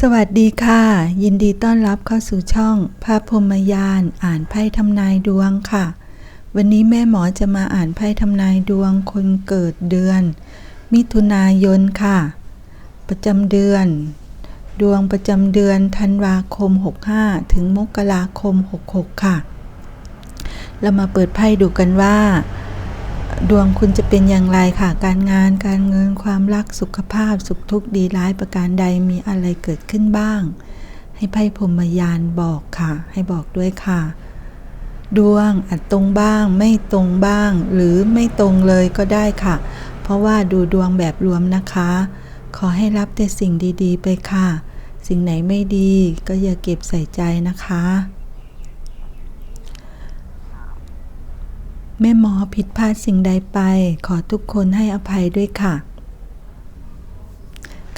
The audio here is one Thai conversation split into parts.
สวัสดีค่ะ ยินดีต้อนรับเข้าสู่ช่องพระพรมยาน อ่านไพ่ทำนายดวงค่ะ วันนี้แม่หมอจะมาอ่านไพ่ทำนายดวงคนเกิดเดือน มิถุนายนค่ะ ประจำเดือน ดวงประจำเดือนธันวาคม 65 ถึงมกราคม 66 ค่ะ เรามาเปิดไพ่ดูกันว่า ดวงคุณจะเป็นอย่างไรค่ะ การงานการเงินความรักสุขภาพสุขทุกข์ดีร้ายประการใดมีอะไรเกิดขึ้นบ้าง ให้ไพ่พรมยานบอกค่ะ ให้บอกด้วยค่ะ ดวงอาจตรงบ้าง ไม่ตรงบ้าง หรือไม่ตรงเลยก็ได้ค่ะ เพราะว่าดูดวงแบบรวมนะคะ ขอให้รับแต่สิ่งดีๆ ไปค่ะ สิ่งไหนไม่ดีก็อย่าเก็บใส่ใจนะคะ แม่หมอผิดพลาดสิ่งใดไป ขอทุกคนให้อภัยด้วยค่ะ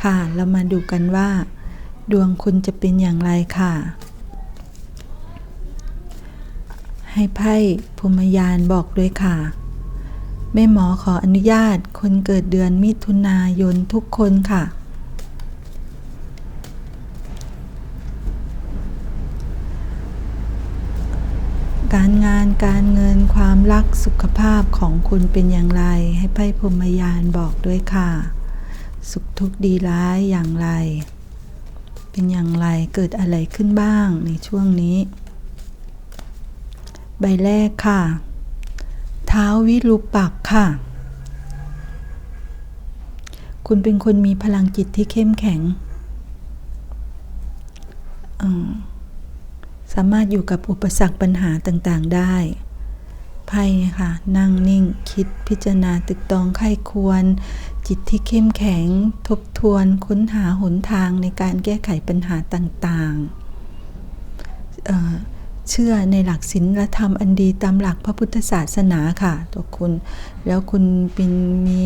ค่ะเรามาดูกันว่า ดวงคุณจะเป็นอย่างไรค่ะ ให้ไพ่พรหมยานบอกด้วยค่ะ แม่หมอขออนุญาตคนเกิดเดือนมิถุนายนทุกคนค่ะ การเงินความรักสุขภาพของคุณเป็นอย่างไร ให้ไพ่พรมยานบอกด้วยค่ะ สุขทุกข์ดีร้ายอย่างไร เป็นอย่างไรเกิดอะไรขึ้นบ้างในช่วงนี้ ใบแรกค่ะ เท้าวิรูปักค่ะ คุณเป็นคนมีพลังจิตที่เข้มแข็งอืม สามารถอยู่กับอุปสรรคปัญหาต่างๆได้ ไพ่ค่ะ นั่งนิ่งคิดพิจารณาตึกตองไข้ควร จิตที่เข้มแข็ง ทบทวนค้นหาหนทางในการแก้ไขปัญหาต่างๆเเชื่อในหลักศีลธรรมอันดีตามหลักพระพุทธศาสนาค่ะตัวคุณ แล้วคุณเป็นมี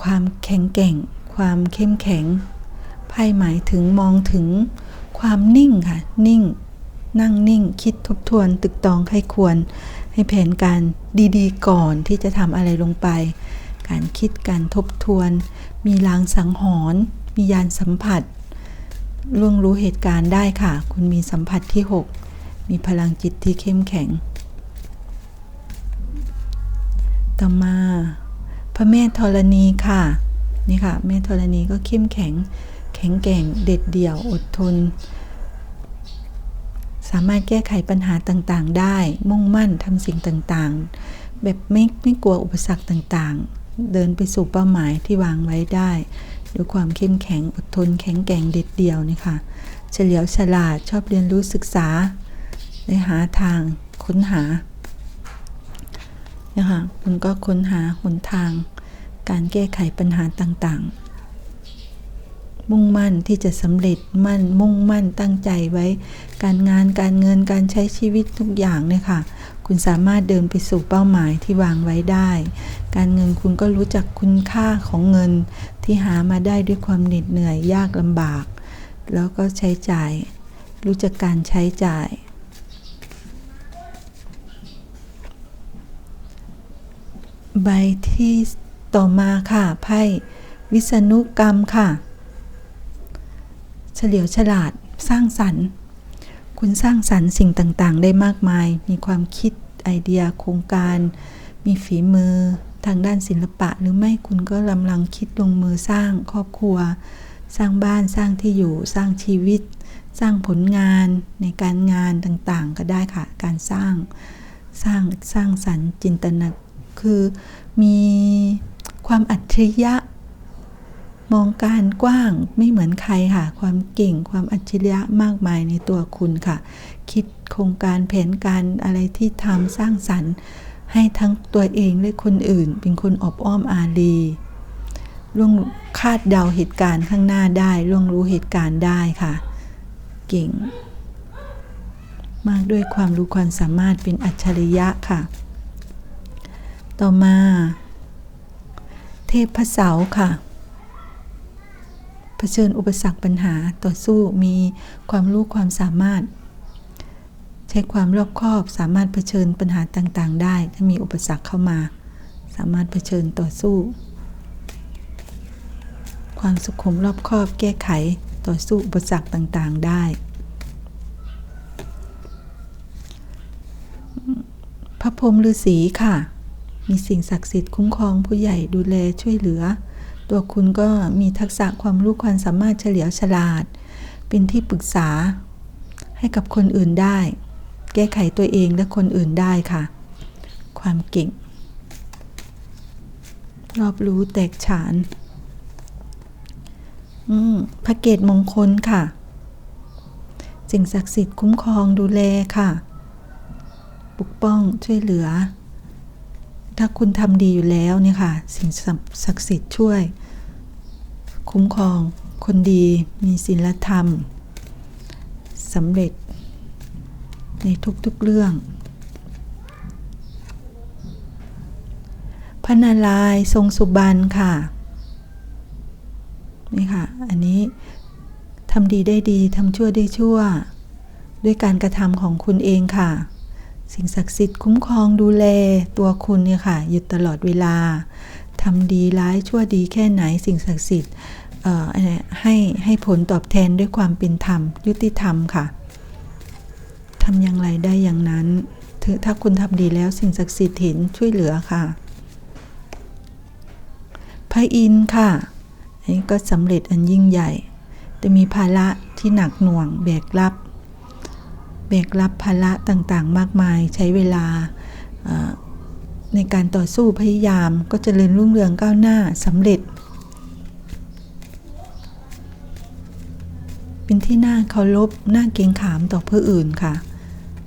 ความแข็งแกร่ง ความเข้มแข็งไพ่หมายถึงมองถึง ความนิ่งค่ะ นิ่ง นั่งนิ่ง คิดทบทวนตึกตองใครควร ให้แผนการดีๆ ก่อนที่จะทำอะไรลงไป การคิดการทบทวน มีลางสังหรณ์มียานสัมผัสล่วงรู้เหตุการณ์ได้ค่ะ คุณมีสัมผัสที่ 6 มีพลังจิตที่เข้มแข็ง ต่อมา พระแม่ธรณีค่ะ นี่ค่ะ แม่ธรณีก็เข้มแข็ง ข็งแกร่งเด็ดเดี่ยวอดทน สามารถแก้ไขปัญหาต่างๆ ได้มุ่งมั่นทำสิ่งต่างๆ แบบไม่ไม่กลัวอุปสรรคต่างๆ เดินไปสู่เป้าหมายที่วางไว้ได้ด้วยความเข้มแข็งอดทน แข็งแกร่งเด็ดเดี่ยวนี่ค่ะเฉลียวฉลาดชอบเรียนรู้ศึกษาได้หาทางค้นหานะคะคุณก็ค้นหาหนทาง การแก้ไขปัญหาต่างๆ มุ่งมั่นที่จะสำเร็จมั่นมุ่งมั่นตั้งใจไว้ การงานการเงินการใช้ชีวิตทุกอย่างเนี่ยค่ะ คุณสามารถเดินไปสู่เป้าหมายที่วางไว้ได้ การเงินคุณก็รู้จักคุณค่าของเงินที่หามาได้ด้วยความเหน็ดเหนื่อยยากลำบาก แล้วก็ใช้จ่าย รู้จักการใช้จ่ายใบที่ต่อมาค่ะไพ่วิษณุกรรมค่ะ เฉลียวฉลาดสร้างสรรค์ คุณสร้างสรรค์สิ่งต่างๆ ได้มากมาย มีความคิดไอเดียโครงการ มีฝีมือทางด้านศิลปะ หรือไม่คุณก็กำลังคิดลงมือสร้างครอบครัว สร้างบ้านสร้างที่อยู่สร้างชีวิต สร้างผลงานในการงานต่างๆ ก็ได้ค่ะ การสร้างสร้างสร้างสรรค์จินตนาคือมีความอัจฉริยะ มองการกว้างไม่เหมือนใครค่ะ ความเก่งความอัจฉริยะมากมายในตัวคุณค่ะ คิดโครงการแผนการอะไรที่ทำสร้างสรรค์ ให้ทั้งตัวเองและคนอื่น เป็นคนอบอ้อมอารีล่วงคาดเดาเหตุการณ์ข้างหน้าได้ล่วงรู้เหตุการณ์ได้ค่ะ เก่ง มากด้วยความรู้ความสามารถเป็นอัจฉริยะค่ะ ต่อมา เทพเสาค่ะ เผชิญอุปสรรคปัญหาต่อสู้มีความรู้ความสามารถ ใช้ความรอบคอบสามารถเผชิญปัญหาต่างๆ ได้ ถ้ามีอุปสรรคเข้ามา สามารถเผชิญต่อสู้ ความสุขุมรอบคอบแก้ไขต่อสู้อุปสรรคต่างๆได้ พระพรหมฤาษีค่ะ มีสิ่งศักดิ์สิทธิ์คุ้มครองผู้ใหญ่ดูแลช่วยเหลือ ตัวคุณก็มีทักษะความรู้ความสามารถเฉลียวฉลาด เป็นที่ปรึกษา ให้กับคนอื่นได้ แก้ไขตัวเองและคนอื่นได้ค่ะ ความเก่ง รอบรู้แตกฉานพระเกตมงคลค่ะสิ่งศักดิ์สิทธิ์คุ้มครองดูแลค่ะ ปกป้องช่วยเหลือ ถ้าคุณทำดีอยู่แล้วเนี่ยค่ะ สิ่งศักดิ์สิทธิ์ช่วย คุ้มครอง คนดีมีศีลธรรมสำเร็จ ในทุกๆเรื่อง พระนารายณ์ทรงสุบรรณค่ะ นี่ค่ะ อันนี้ทำดีได้ดีทำชั่วได้ชั่ว ด้วยการกระทำของคุณเองค่ะ สิ่งศักดิ์สิทธิ์คุ้มครองดูแลตัวคุณเนี่ยค่ะ อยู่ตลอดเวลา ทำดีร้ายชั่วดีแค่ไหนสิ่งศักดิ์สิทธิ์ให้ให้ผลตอบแทนด้วยความเป็นธรรม ยุติธรรมค่ะทำอย่างไรได้อย่างนั้น ถ้าคุณทำดีแล้วสิ่งศักดิ์สิทธิ์เห็นช่วยเหลือค่ะ พระอินทร์ค่ะอันนี้ก็สำเร็จอันยิ่งใหญ่แต่มีภาระที่หนักหน่วงแบกรับ แบกรับภาระต่างๆ มากมายใช้เวลา ในการต่อสู้พยายามก็จเจริญรุ่งเรืองก้าวหน้าสำเร็จ เป็นที่น่าเคารพน่าเกรงขามต่อผู้อื่นค่ะ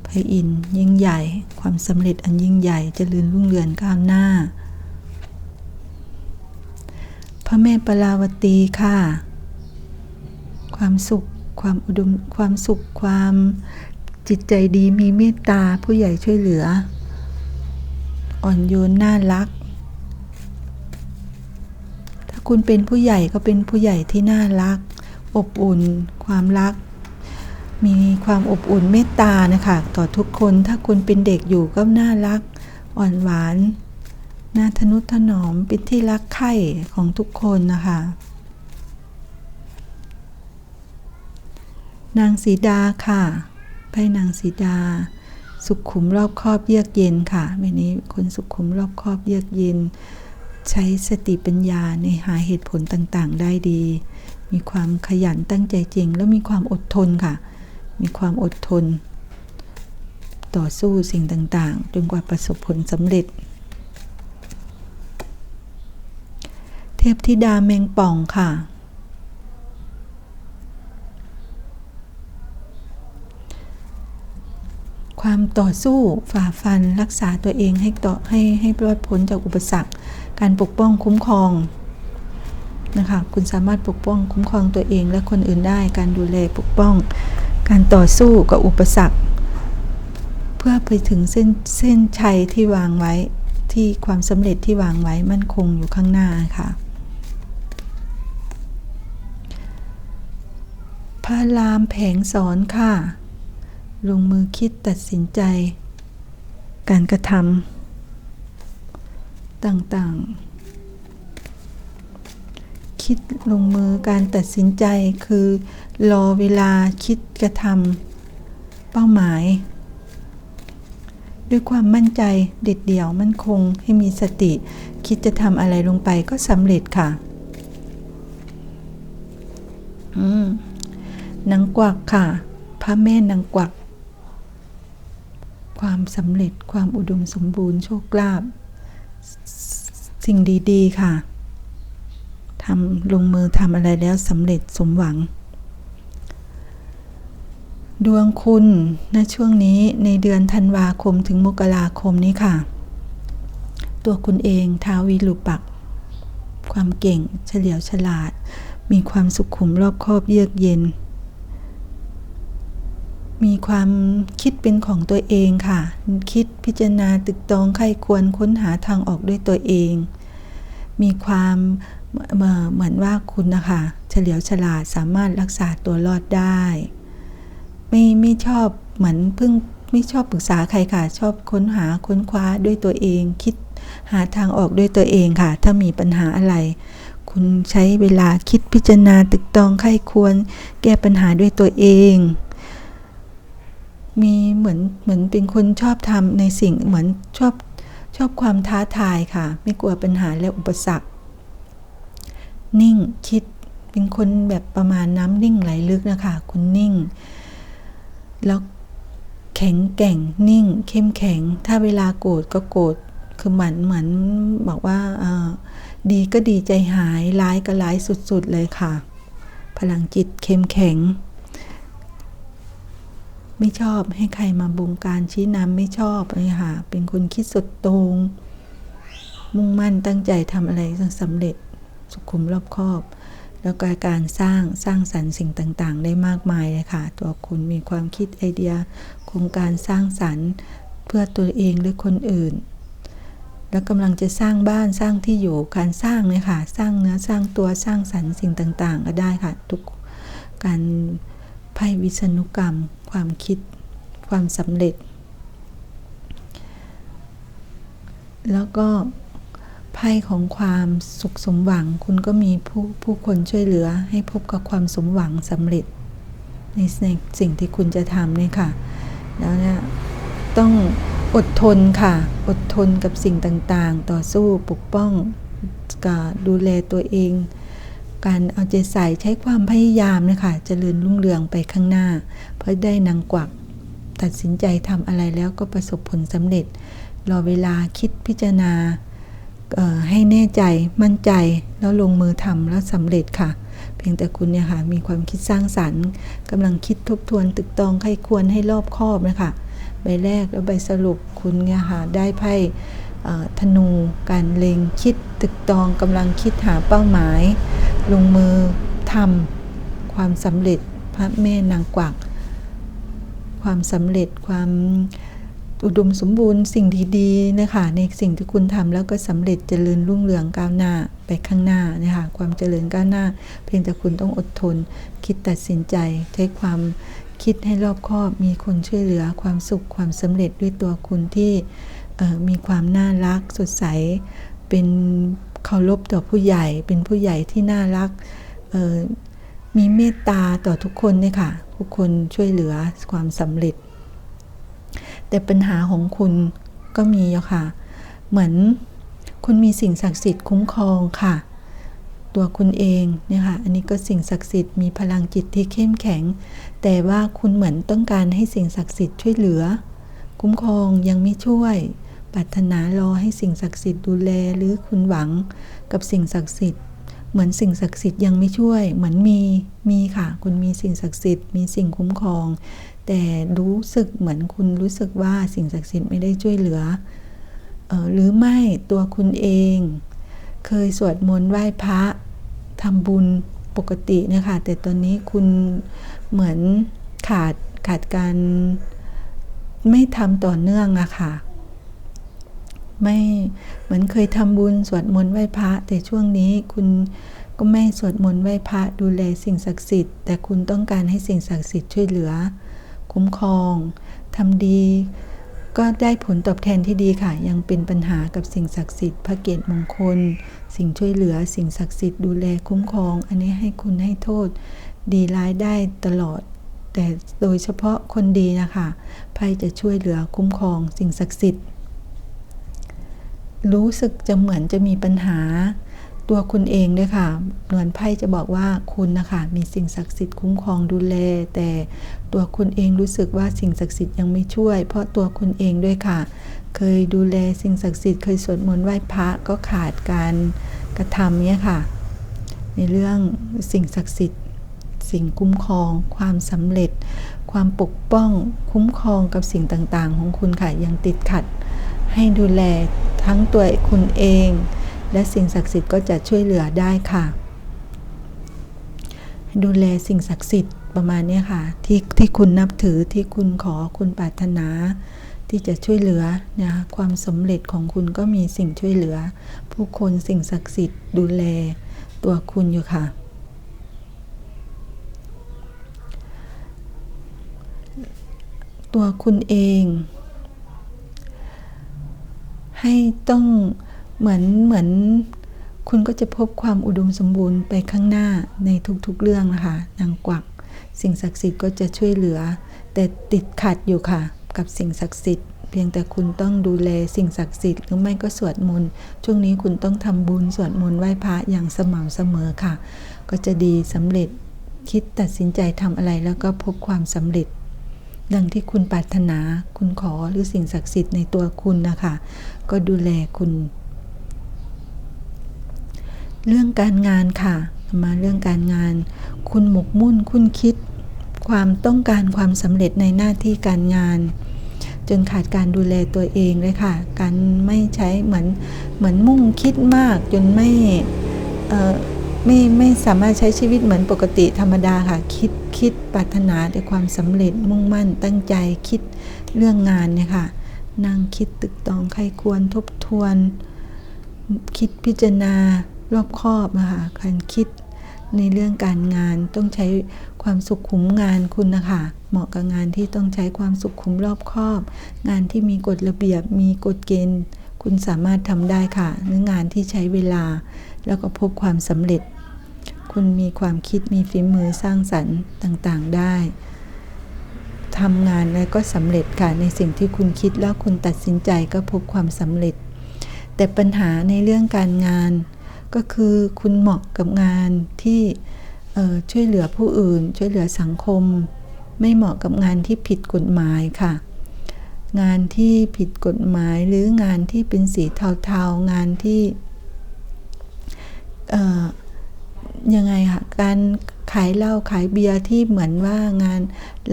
พระอินทร์ยิ่งใหญ่ ความสำเร็จอันยิ่งใหญ่จเจริญรุ่งเรืองก้าวหน้า พระแม่ปราวตีค่ะ ความสุขความอุดมความสุขความจิตใจดีมีเมตตาผู้ใหญ่ช่วยเหลือ อ่อนโยนน่ารัก ถ้าคุณเป็นผู้ใหญ่ก็เป็นผู้ใหญ่ที่น่ารัก อบอุ่น ความรัก มีความอบอุ่นเมตตานะคะต่อทุกคนถ้าคุณเป็นเด็กอยู่ก็น่ารัก อ่อนหวานน่าทนุถนอมเป็นที่รักใคร่ของทุกคนนะคะนางสีดาค่ะไพ่นางสีดา สุขขุมรอบครอบเยือกเย็นค่ะวันนี้คนสุขขุมรอบครอบเยือกเย็น ใช้สติปัญญาในหาเหตุผลต่างๆ ได้ดี มีความขยันตั้งใจจริง แล้วมีความอดทนค่ะ มีความอดทน ต่อสู้สิ่งต่างๆ จนกว่าประสบผลสำเร็จ เทพธิดาแมงป่องค่ะ ความต่อสู้ฝ่าฟันรักษาตัวเองให้ต่อให้ให้รอดพ้นจากอุปสรรค การปกป้องคุ้มครองนะคะคุณสามารถปกป้องคุ้มครองตัวเองและคนอื่นได้ การดูแลปกป้อง การต่อสู้กับอุปสรรค เพื่อไปถึงเส้นเส้นชัยที่วางไว้ที่ความสำเร็จที่วางไว้มั่นคงอยู่ข้างหน้าค่ะพระรามแผงสอนค่ะ ลงมือคิดตัดสินใจ การกระทำต่างๆ คิดลงมือการตัดสินใจคือ รอเวลาคิดกระทำเป้าหมาย ด้วยความมั่นใจเด็ดเดี่ยวมั่นคงให้มีสติ คิดจะทำอะไรลงไปก็สำเร็จค่ะ อืมนางกวักค่ะ พระแม่นางกวัก ความสำเร็จความอุดมสมบูรณ์โชคลาภสิ่งดีๆค่ะทำลงมือทำอะไรแล้วสำเร็จสมหวัง ดวงคุณณช่วงนี้ในเดือนธันวาคมถึงมกราคมนี้ค่ะ ตัวคุณเองท้าวิลุปัก ความเก่งเฉลียวฉลาด มีความสุขขุมรอบคอบเยือกเย็น มีความคิดเป็นของตัวเองค่ะ คิดพิจารณาตึกตองใครควรค้นหาทางออกด้วยตัวเอง มีความเหมือนว่าคุณนะคะเฉลียวฉลาดสามารถรักษาตัวรอดได้ ไม่ไม่ชอบเหมือนเพิ่งไม่ชอบปรึกษาใครค่ะ ชอบค้นหาค้นคว้าด้วยตัวเอง คิดหาทางออกด้วยตัวเองค่ะ ถ้ามีปัญหาอะไร คุณใช้เวลาคิดพิจารณาตึกตองไข้ควร แก้ปัญหาด้วยตัวเอง มีเหมือนเหมือนเป็นคนชอบทำในสิ่งเหมือนชอบชอบความท้าทายค่ะ ไม่กลัวปัญหาและอุปสรรค นิ่งคิดเป็นคนแบบประมาณน้ำนิ่งไหลลึกนะคะคุณนิ่ง แล้วแข็งแกร่งนิ่ง เข้มแข็ง ถ้าเวลาโกรธก็โกรธคือเหมือนเหมือนบอกว่าดีก็ดีใจหายร้ายก็ร้ายสุดๆเลยค่ะ พลังจิตเข้มแข็ง ไม่ชอบให้ใครมาบงการชี้นำไม่ชอบเลยค่ะ เป็นคนคิดสุดตรง มุ่งมั่นตั้งใจทำอะไรสำเร็จสุขุมรอบคอบ แล้วก็การสร้างสร้างสรรค์สิ่งต่างๆ ได้มากมายเลยค่ะ ตัวคุณมีความคิดไอเดียโครงการสร้างสรรค์เพื่อตัวเองหรือคนอื่น แล้วกำลังจะสร้างบ้านสร้างที่อยู่การสร้างเนี่ยค่ะ สร้างเนื้อสร้างตัวสร้างสรรค์สิ่งต่างๆ ก็ได้ค่ะ ทุกการไพ่วิษณุกรรม ความคิด ความสำเร็จ แล้วก็ไพ่ของความสุขสมหวัง คุณก็มีผู้ผู้คนช่วยเหลือให้พบกับความสมหวังสำเร็จ ในสิ่งที่คุณจะทำเนี่ยค่ะ แล้วเนี่ยต้องอดทนค่ะ อดทนกับสิ่งต่างๆ ต่อสู้ปกป้องกดูแลตัวเอง การเอาใจใส่ใช้ความพยายามนะคะจะเลื่อนรุ่งเรืองไปข้างหน้า เพราะได้นางกวัก ตัดสินใจทำอะไรแล้วก็ประสบผลสำเร็จ รอเวลาคิดพิจารณาให้แน่ใจมั่นใจแล้วลงมือทำแล้วสำเร็จค่ะ เพียงแต่คุณเนี่ยค่ะมีความคิดสร้างสรรค์กำลังคิดทบทวนตึกตองใครควรให้รอบคอบนะคะใบแรกแล้วใบสรุปคุณเนี่ยค่ะได้ไพ่ธนูการเล็งคิดตึกตองกำลังคิดหาเป้าหมาย ลงมือทำความสำเร็จพระแม่นางกวัก ความสำเร็จความอุดมสมบูรณ์สิ่งดีๆนะคะในสิ่งที่คุณทำแล้วก็สำเร็จเจริญรุ่งเรืองก้าวหน้าไปข้างหน้านะคะความเจริญก้าวหน้า เพียงแต่คุณต้องอดทน คิดตัดสินใจ ใช้ความคิดให้รอบคอบ มีคนช่วยเหลือความสุขความสำเร็จด้วยตัวคุณที่มีความน่ารักสดใสเป็น เคารพต่อผู้ใหญ่เป็นผู้ใหญ่ที่น่ารักมีเมตตาต่อทุกคนเนี่ยค่ะ ทุกคนช่วยเหลือความสำเร็จ แต่ปัญหาของคุณก็มีอะค่ะ เหมือนคุณมีสิ่งศักดิ์สิทธิ์คุ้มครองค่ะ ตัวคุณเองเนี่ยค่ะ อันนี้ก็สิ่งศักดิ์สิทธิ์มีพลังจิตที่เข้มแข็ง แต่ว่าคุณเหมือนต้องการให้สิ่งศักดิ์สิทธิ์ช่วยเหลือ คุ้มครองยังไม่ช่วย ปรารถนารอให้สิ่งศักดิ์สิทธิ์ดูแลหรือคุณหวังกับสิ่งศักดิ์สิทธิ์ เหมือนสิ่งศักดิ์สิทธิ์ยังไม่ช่วย เหมือนมีมีค่ะ คุณมีสิ่งศักดิ์สิทธิ์มีสิ่งคุ้มครอง แต่รู้สึกเหมือนคุณรู้สึกว่าสิ่งศักดิ์สิทธิ์ไม่ได้ช่วยเหลือออหรือไม่ตัวคุณเอง เคยสวดมนต์ไหว้พระทำบุญปกตินะคะแต่ตอนนี้คุณเหมือนขาดขาดการไม่ทำต่อเนื่องอะค่ะ ไม่เหมือนเคยทำบุญสวดมนต์ไหว้พระ แต่ช่วงนี้คุณก็ไม่สวดมนต์ไหว้พระดูแลสิ่งศักดิ์สิทธิ์แต่คุณต้องการให้สิ่งศักดิ์สิทธิ์ช่วยเหลือ คุ้มครองทำดี ก็ได้ผลตอบแทนที่ดีค่ะ ยังเป็นปัญหากับสิ่งศักดิ์สิทธิ์พระเกตมงคล สิ่งช่วยเหลือ สิ่งศักดิ์สิทธิ์ดูแลคุ้มครอง อันนี้ให้คุณให้โทษ ดีร้ายได้ตลอด แต่โดยเฉพาะคนดีนะคะไพ่จะช่วยเหลือคุ้มครอง สิ่งศักดิ์สิทธิ์ รู้สึกจะเหมือนจะมีปัญหา ตัวคุณเองด้วยค่ะหมือนไพ่จะบอกว่าคุณนะคะมีสิ่งศักดิ์สิทธิ์คุ้มครองดูแล แต่ตัวคุณเองรู้สึกว่าสิ่งศักดิ์สิทธิ์ยังไม่ช่วย เพราะตัวคุณเองด้วยค่ะ เคยดูแลสิ่งศักดิ์สิทธิ์เคยสวดมนต์ไหว้พระก็ขาดการกระทำเนี่ยค่ะ ในเรื่องสิ่งศักดิ์สิทธิ์สิ่งคุ้มครอง ความสำเร็จ ความปกป้องคุ้มครองกับสิ่งต่างๆ ของคุณค่ะยังติดขัด ให้ดูแลทั้งตัวคุณเอง และสิ่งศักดิ์สิทธิ์ก็จะช่วยเหลือได้ค่ะ ดูแลสิ่งศักดิ์สิทธิ์ประมาณนี้ค่ะ ที่ที่คุณนับถือที่คุณขอคุณปรารถนา ที่จะช่วยเหลือนะความสำเร็จของคุณก็มีสิ่งช่วยเหลือ ผู้คนสิ่งศักดิ์สิทธิ์ดูแลตัวคุณอยู่ค่ะตัวคุณเอง ให้ต้องเหมือนเหมือนคุณก็จะพบความอุดมสมบูรณ์ไปข้างหน้าในทุกๆเรื่องนะคะนางกวัก สิ่งศักดิ์สิทธิ์ก็จะช่วยเหลือ แต่ติดขัดอยู่ค่ะ กับสิ่งศักดิ์สิทธิ์เพียงแต่คุณต้องดูแลสิ่งศักดิ์สิทธิ์หรือไม่ก็สวดมนต์ช่วงนี้คุณต้องทำบุญสวดมนต์ไหว้พระอย่างสม่ำเสมอค่ะ ก็จะดีสำเร็จคิดตัดสินใจทำอะไรแล้วก็พบความสำเร็จ ดังที่คุณปรารถนาคุณขอหรือสิ่งศักดิ์สิทธิ์ในตัวคุณนะคะ ก็ดูแลคุณ เรื่องการงานค่ะ มาเรื่องการงาน คุณหมกมุ่นคุณคิด ความต้องการความสำเร็จในหน้าที่การงาน จนขาดการดูแลตัวเองเลยค่ะ การไม่ใช้เหมือนเหมือนมุ่งคิดมากจนไม่ ไม่ไม่สามารถใช้ชีวิตเหมือนปกติธรรมดาค่ะ คิดคิดปรารถนาในความสำเร็จมุ่งมั่นตั้งใจคิดเรื่องงานเนี่ยค่ะนั่งคิดตึกตองใครควรทบทวน คิดพิจารณารอบคอบนะคะการคิดในเรื่องการงานต้องใช้ความสุขุมงานคุณนะคะเหมาะกับงานที่ต้องใช้ความสุขุมรอบคอบ งานที่มีกฎระเบียบมีกฎเกณฑ์ คุณสามารถทำได้ค่ะหรืองานที่ใช้เวลา แล้วก็พบความสำเร็จ คุณมีความคิดมีฝีมือสร้างสรรค์ต่างๆได้ทำงานแล้วก็สำเร็จค่ะในสิ่งที่คุณคิดแล้วคุณตัดสินใจก็พบความสำเร็จ แต่ปัญหาในเรื่องการงาน ก็คือคุณเหมาะกับงานที่ช่วยเหลือผู้อื่น ช่วยเหลือสังคม ไม่เหมาะกับงานที่ผิดกฎหมายค่ะ งานที่ผิดกฎหมายหรืองานที่เป็นสีเทาๆงานที่ ยังไงคะการขายเหล้าขายเบียร์ที่เหมือนว่างาน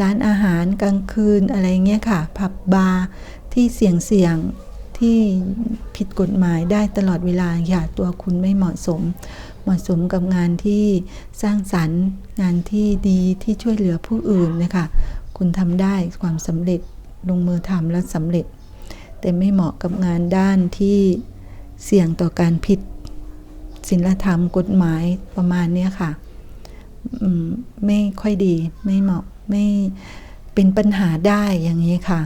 ร้านอาหารกลางคืนอะไรเงี้ยค่ะผับบาร์ที่เสี่ยงเสี่ยงที่ผิดกฎหมายได้ตลอดเวลาค่ะตัวคุณไม่เหมาะสม เหมาะสมกับงานที่สร้างสรรค์ งานที่ดีที่ช่วยเหลือผู้อื่นนะคะคุณทำได้ความสำเร็จลงมือทำแล้วสำเร็จ แต่ไม่เหมาะกับงานด้านที่เสี่ยงต่อการผิด ศีลธรรมกฎหมายประมาณนี้ค่ะไม่ค่อยดีไม่เหมาะไม่เป็นปัญหาได้อย่างนี้ค่ะ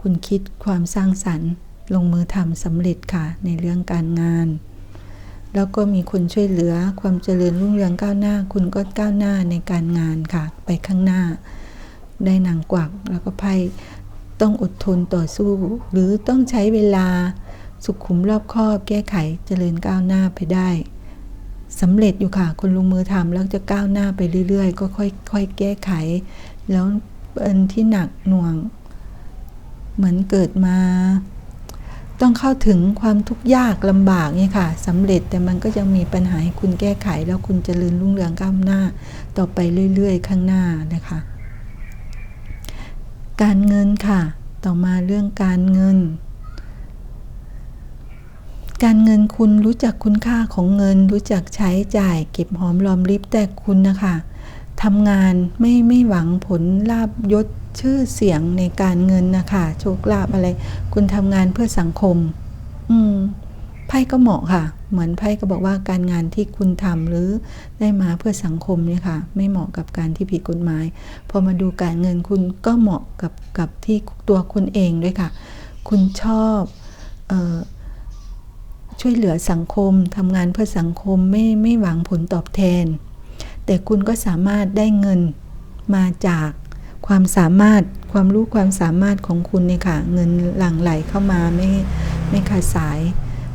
คุณคิดความสร้างสรรค์ลงมือทำสำเร็จค่ะในเรื่องการงาน แล้วก็มีคนช่วยเหลือความเจริญรุ่งเรืองก้าวหน้า คุณก็ก้าวหน้าในการงานค่ะ ไปข้างหน้า ได้นางกวักแล้วก็ไพ่ต้องอดทนต่อสู้ หรือต้องใช้เวลา สุขุมรอบคอบแก้ไขเจริญก้าวหน้าไปได้สำเร็จอยู่ค่ะ คนลงมือทำแล้วจะก้าวหน้าไปเรื่อยๆ ก็ค่อยๆแก้ไข แล้วเป็นที่หนักหน่วง เหมือนเกิดมา ต้องเข้าถึงความทุกข์ยากลำบากนี่ค่ะสำเร็จแต่มันก็ยังมีปัญหาให้คุณแก้ไข แล้วคุณจเจริญรุ่งเรืองก้าวหน้า ต่อไปเรื่อยๆ ข้างหน้านะคะ การเงินค่ะ ต่อมาเรื่องการเงิน การเงินคุณรู้จักคุณค่าของเงิน รู้จักใช้จ่าย เก็บหอมรอมริบแต่คุณนะคะทำงานไม่ไม่หวังผลลาบยศชื่อเสียงในการเงินนะคะโชคลาภอะไร คุณทำงานเพื่อสังคม อืมไพ่ก็เหมาะค่ะ เหมือนไพ่ก็บอกว่าการงานที่คุณทำหรือได้มาเพื่อสังคมเนี่ยค่ะ ไม่เหมาะกับการที่ผิดกฎหมาย พอมาดูการเงินคุณก็เหมาะกับกับที่ตัวคุณเองด้วยค่ะ คุณชอบออ ช่วยเหลือสังคมทำงานเพื่อสังคมไม่ไม่หวังผลตอบแทน แต่คุณก็สามารถได้เงินมาจากความสามารถความรู้ความสามารถของคุณเนี่ยค่ะ เงินหลั่งไหลเข้ามาไม่ไม่ขาดสาย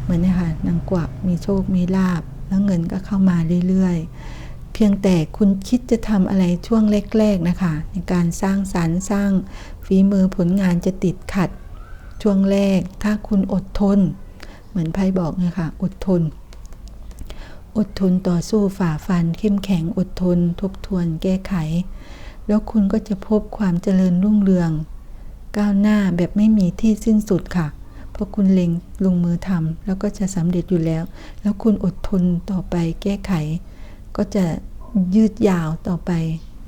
เหมือนนี่ค่ะนางกวักมีโชคมีลาบ แล้วเงินก็เข้ามาเรื่อยๆ เพียงแต่คุณคิดจะทำอะไรช่วงแรกๆนะคะ ในการสร้างสารรค์สร้างฝีมือผลงานจะติดขัด ช่วงแรกถ้าคุณอดทน เหมือนไพ่บอกนะคะอดทน อดทนต่อสู้ฝ่าฟัน เข้มแข็งอดทน ทบทวน แก้ไข แล้วคุณก็จะพบความเจริญรุ่งเรือง ก้าวหน้าแบบไม่มีที่สิ้นสุดค่ะ เพราะคุณเล็งลงมือทำแล้วก็จะสำเร็จอยู่แล้ว แล้วคุณอดทนต่อไปแก้ไข ก็จะยืดยาวต่อไป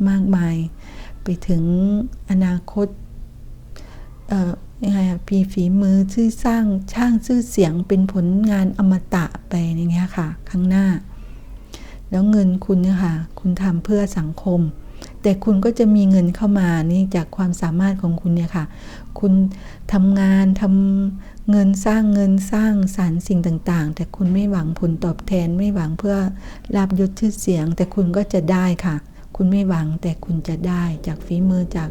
มากมาย ไปถึงอนาคต ยังไงอะพีฝีมือชื่อสร้างช่างชื่อเสียงเป็นผลงานอมตะไปอย่างเงี้ยค่ะ ข้างหน้า แล้วเงินคุณเนี่ยค่ะ คุณทำเพื่อสังคม แต่คุณก็จะมีเงินเข้ามานี่จากความสามารถของคุณเนี่ยค่ะ คุณทำงานทำเงินสร้างเงินสร้างสารรค์สิ่งต่างๆ แต่คุณไม่หวังผลตอบแทนไม่หวังเพื่อลาบยศชื่อเสียง แต่คุณก็จะได้ค่ะ คุณไม่หวังแต่คุณจะได้จากฝีมือจาก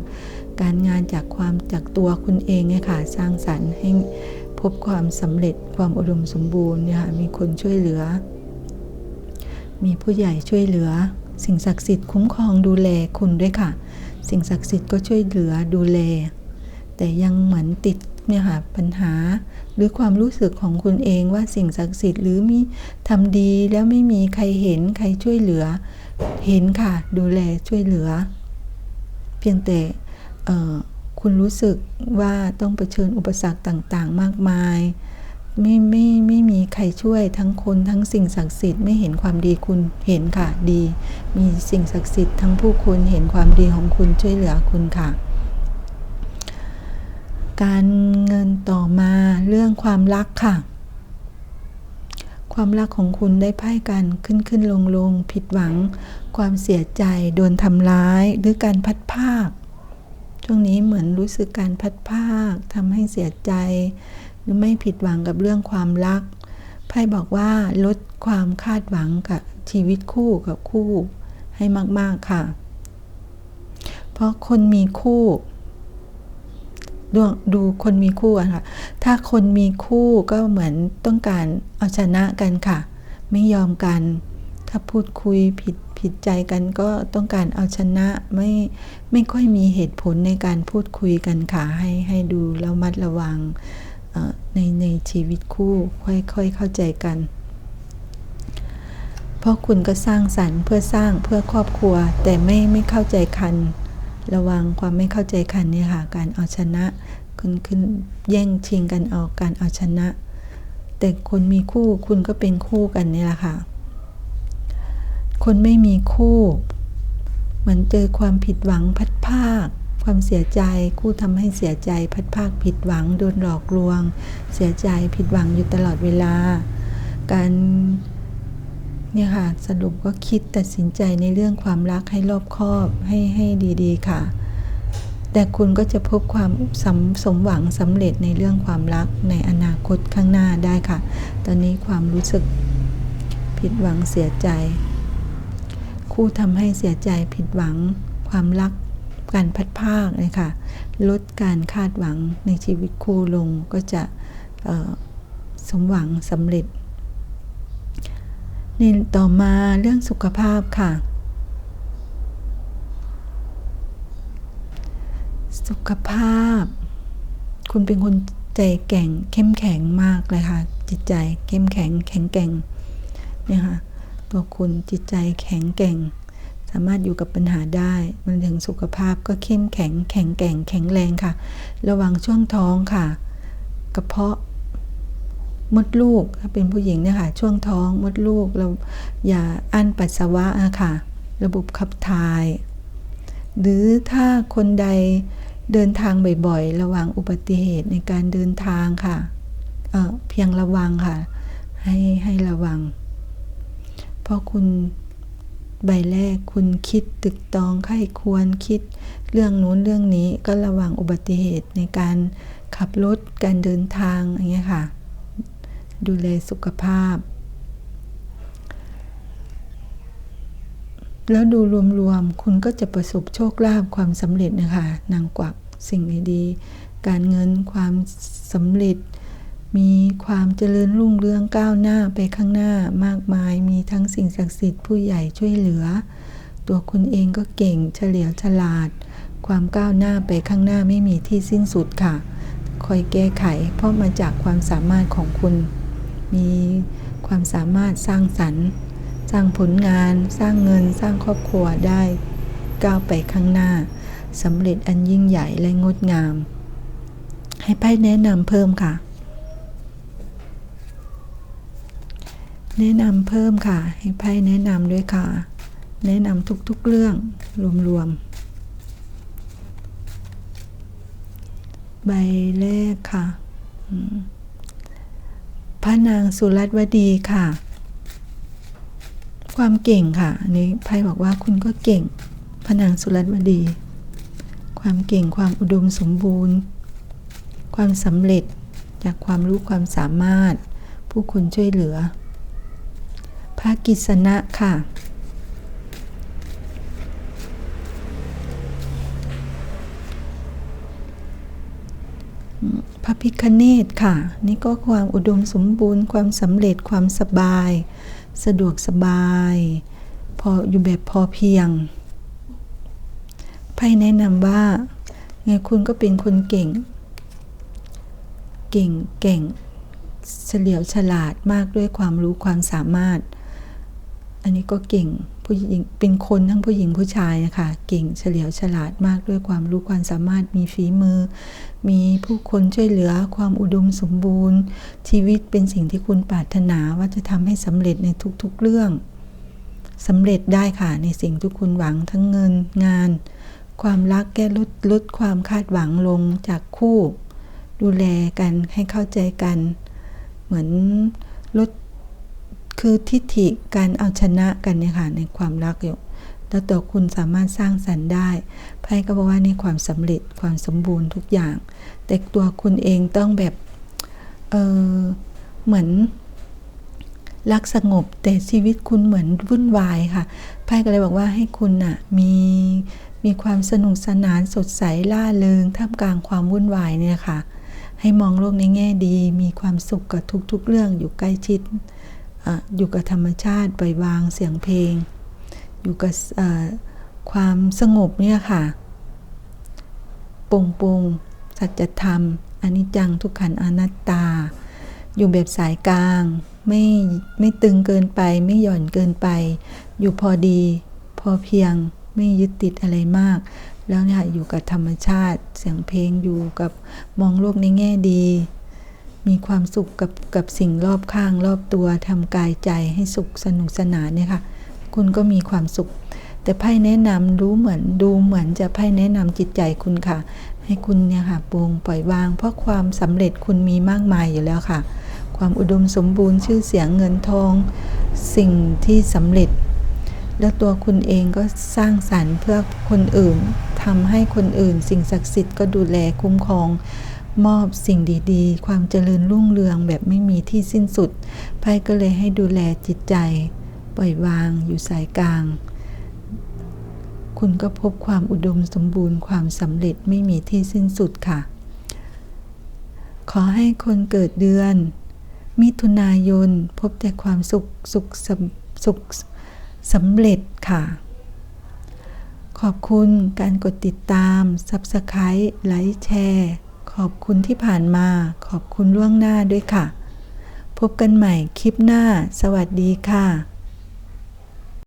การงานจากความจากตัวคุณเองเนี่ยค่ะสร้างสรรค์ให้พบความสำเร็จความอุดมสมบูรณ์เนี่ยค่ะมีคนช่วยเหลือ มีผู้ใหญ่ช่วยเหลือ สิ่งศักดิ์สิทธิ์คุ้มครองดูแลคุณด้วยค่ะ สิ่งศักดิ์สิทธิ์ก็ช่วยเหลือดูแล แต่ยังเหมือนติดเนี่ยค่ะปัญหาหรือความรู้สึกของคุณเองว่าสิ่งศักดิ์สิทธิ์หรือมีทำดีแล้วไม่มีใครเห็นใครช่วยเหลือ เห็นค่ะ ดูแลช่วยเหลือ เพียงแต่คุณรู้สึกว่าต้องเผชิญอุปสรรคต่างๆ มากมาย ไม่ไม่ไม่มีใครช่วยทั้งคนทั้งสิ่งศักดิ์สิทธิ์ไม่เห็นความดีคุณเห็นค่ะดี มีสิ่งศักดิ์สิทธิ์ทั้งผู้คุณเห็นความดีของคุณช่วยเหลือคุณค่ะ การเงินต่อมาเรื่องความรักค่ะ ความรักของคุณได้ไพ่กันขึ้นขึ้นลงลงผิดหวัง ความเสียใจโดนทำร้ายหรือการพัดภาคช่วงนี้เหมือนรู้สึกการพัดภาคทำให้เสียใจ หรือไม่ผิดหวังกับเรื่องความรักไพ่บอกว่าลดความคาดหวังกับชีวิตคู่กับคู่ให้มาก ๆ ค่ะ เพราะคนมีคู่ ดูดูคนมีคู่อะค่ะ ถ้าคนมีคู่ก็เหมือนต้องการเอาชนะกันค่ะ ไม่ยอมกัน ถ้าพูดคุยผิดผิดใจกันก็ต้องการเอาชนะไม่ไม่ค่อยมีเหตุผลในการพูดคุยกันค่ะให้ให้ดูแล้วมัดระวังในในชีวิตคู่ค่อยๆเข้าใจกัน เพราะคุณก็สร้างสรรค์เพื่อสร้างเพื่อครอบครัวแต่ไม่ไม่เข้าใจคัน ระวังความไม่เข้าใจคันเนี่ยค่ะ การเอาชนะคุณขึ้นแย่งชิงกันเอาการเอาชนะ แต่คนมีคู่คุณก็เป็นคู่กันนี่แหละค่ะ คนไม่มีคู่เหมือนเจอความผิดหวังพัดภาค ความเสียใจคู่ทำให้เสียใจพัดภาคผิดหวังโดนหลอกลวง เสียใจผิดหวังอยู่ตลอดเวลา การ เนี่ยค่ะ สรุปก็คิดตัดสินใจในเรื่องความรักให้รอบคอบให้ให้ดีๆค่ะ แต่คุณก็จะพบความสมสมหวังสำเร็จในเรื่องความรักในอนาคตข้างหน้าได้ค่ะ ตอนนี้ความรู้สึกผิดหวังเสียใจ คู่ทำให้เสียใจผิดหวัง ความรักการพัดภาคเลยค่ะ ลดการคาดหวังในชีวิตคู่ลงก็จะสมหวังสำเร็จ นี่ต่อมาเรื่องสุขภาพค่ะ สุขภาพ คุณเป็นคนใจแก่งเข้มแข็งมากเลยค่ะ จิตใจเข้มแข็งแข็งแกร่งเนี่ยค่ะตัวคุณจิตใจแข็งแกร่ง สามารถอยู่กับปัญหาได้ มันถึงสุขภาพก็เข้มแข็งแข็งแกร่งแข็งแรงค่ะ ระวังช่วงท้องค่ะ กระเพาะ มดลูกถ้าเป็นผู้หญิงเนี่ยค่ะ ช่วงท้องมดลูกเราอย่าอั้นปัสสาวะอะค่ะ ระบบขับถ่าย หรือถ้าคนใดเดินทางบ่อยๆ ระวังอุบัติเหตุในการเดินทางค่ะเเพียงระวังค่ะ ให้ให้ระวัง เพราะคุณใบแรกคุณคิดตึกตองไข้ควรคิดเรื่องนู้นเรื่องนี้ก็ระวังอุบัติเหตุในการขับรถการเดินทางอย่างเงี้ยค่ะ ดูแลสุขภาพ แล้วดูรวมๆ คุณก็จะประสบโชคลาภความสำเร็จนะคะ นางกวักสิ่งดีๆ การเงินความสำเร็จ มีความเจริญรุ่งเรืองก้าวหน้าไปข้างหน้ามากมาย มีทั้งสิ่งศักดิ์สิทธิ์ผู้ใหญ่ช่วยเหลือ ตัวคุณเองก็เก่งเฉลียวฉลาด ความก้าวหน้าไปข้างหน้าไม่มีที่สิ้นสุดค่ะคอยแก้ไขเพราะมาจากความสามารถของคุณ มีความสามารถสร้างสรรค์ สร้างผลงาน สร้างเงิน สร้างครอบครัวได้ก้าวไปข้างหน้าสำเร็จอันยิ่งใหญ่และงดงาม ให้ไพ่แนะนำเพิ่มค่ะ แนะนำเพิ่มค่ะ ให้ไพ่แนะนำด้วยค่ะ แนะนำทุกๆเรื่องรวมๆใบแรกค่ะ พระนางสุรัตวดีค่ะ ความเก่งค่ะอันนี้ไพ่บอกว่าคุณก็เก่ง พระนางสุรัตวดี ความเก่งความอุดมสมบูรณ์ ความสำเร็จจากความรู้ความสามารถ ผู้คนช่วยเหลือ พระกิษณะค่ะ พระพิ คเนตค่ะ นี่ก็ความอุดมสมบูรณ์ ความสำเร็จความสบาย สะดวกสบาย พออยู่แบบพอเพียงไพ่แนะนำว่า ไงคุณก็เป็นคนเก่ง เก่งเก่ง เฉลียวฉลาดมากด้วยความรู้ความสามารถ อันนี้ก็เก่ง ผู้หญิงเป็นคนทั้งผู้หญิงผู้ชายนะคะเก่งเฉลียวฉลาดมากด้วยความรู้ความสามารถมีฝีมือ มีผู้คนช่วยเหลือความอุดมสมบูรณ์ ชีวิตเป็นสิ่งที่คุณปรารถนาว่าจะทำให้สำเร็จในทุกๆเรื่องสำเร็จได้ค่ะในสิ่งที่คุณหวังทั้งเงินงาน ความรักแก้ลดลดความคาดหวังลงจากคู่ ดูแลกันให้เข้าใจกัน เหมือนลด คือทิฏฐิการเอาชนะกันเนี่ยค่ะในความรักอยู่แล้วตัวคุณสามารถสร้างสรรค์ได้ไพ่ก็บอกว่านี่ความสำเร็จความสมบูรณ์ทุกอย่าง แต่ตัวคุณเองต้องแบบเออเหมือนรักสงบแต่ชีวิตคุณเหมือนวุ่นวายค่ะไพ่ก็เลยบอกว่าให้คุณน่ะมีมีความสนุกสนานสดใสล่าเริงท่ามกลางความวุ่นวายเนี่ยค่ะ ให้มองโลกในแง่ดี มีความสุขกับทุกๆ เรื่องอยู่ใกล้ชิด อยู่กับธรรมชาติปล่อยวางเสียงเพลง อยู่กับความสงบเนี่ยค่ะปงปงสัจธรรมอนิจจังทุกขันอนัตตา อยู่แบบสายกลาง ไม่ไม่ตึงเกินไป ไม่หย่อนเกินไป อยู่พอดี พอเพียงไม่ยึดติดอะไรมาก แล้วเนี่ยอยู่กับธรรมชาติเสียงเพลงอยู่กับมองโลกในแง่ดี มีความสุขกับกับสิ่งรอบข้างรอบตัวทำกายใจให้สุขสนุกสนานเนี่ยค่ะ คุณก็มีความสุข แต่ไพ่แนะนำรู้เหมือนดูเหมือนจะไพ่แนะนำจิตใจคุณค่ะ ให้คุณเนี่ยค่ะปรงปล่อยวาง เพราะความสำเร็จคุณมีมากมายอยู่แล้วค่ะ ความอุดมสมบูรณ์ชื่อเสียงเงินทอง สิ่งที่สำเร็จ แล้วตัวคุณเองก็สร้างสรรค์เพื่อคนอื่นทำให้คนอื่น สิ่งศักดิ์สิทธิ์ก็ดูแลคุ้มครอง มอบสิ่งดีๆ ความเจริญรุ่งเรืองแบบไม่มีที่สิ้นสุด ไพ่ก็เลยให้ดูแลจิตใจ ปล่อยวางอยู่สายกลาง คุณก็พบความอุดมสมบูรณ์ความสำเร็จไม่มีที่สิ้นสุดค่ะ ขอให้คนเกิดเดือน มิถุนายนพบแต่ความสุขสุขสุขสำเร็จค่ะขอบคุณการกดติดตาม Subscribe ไลค์แชร์ ขอบคุณที่ผ่านมา ขอบคุณล่วงหน้าด้วยค่ะ พบกันใหม่คลิปหน้า สวัสดีค่ะ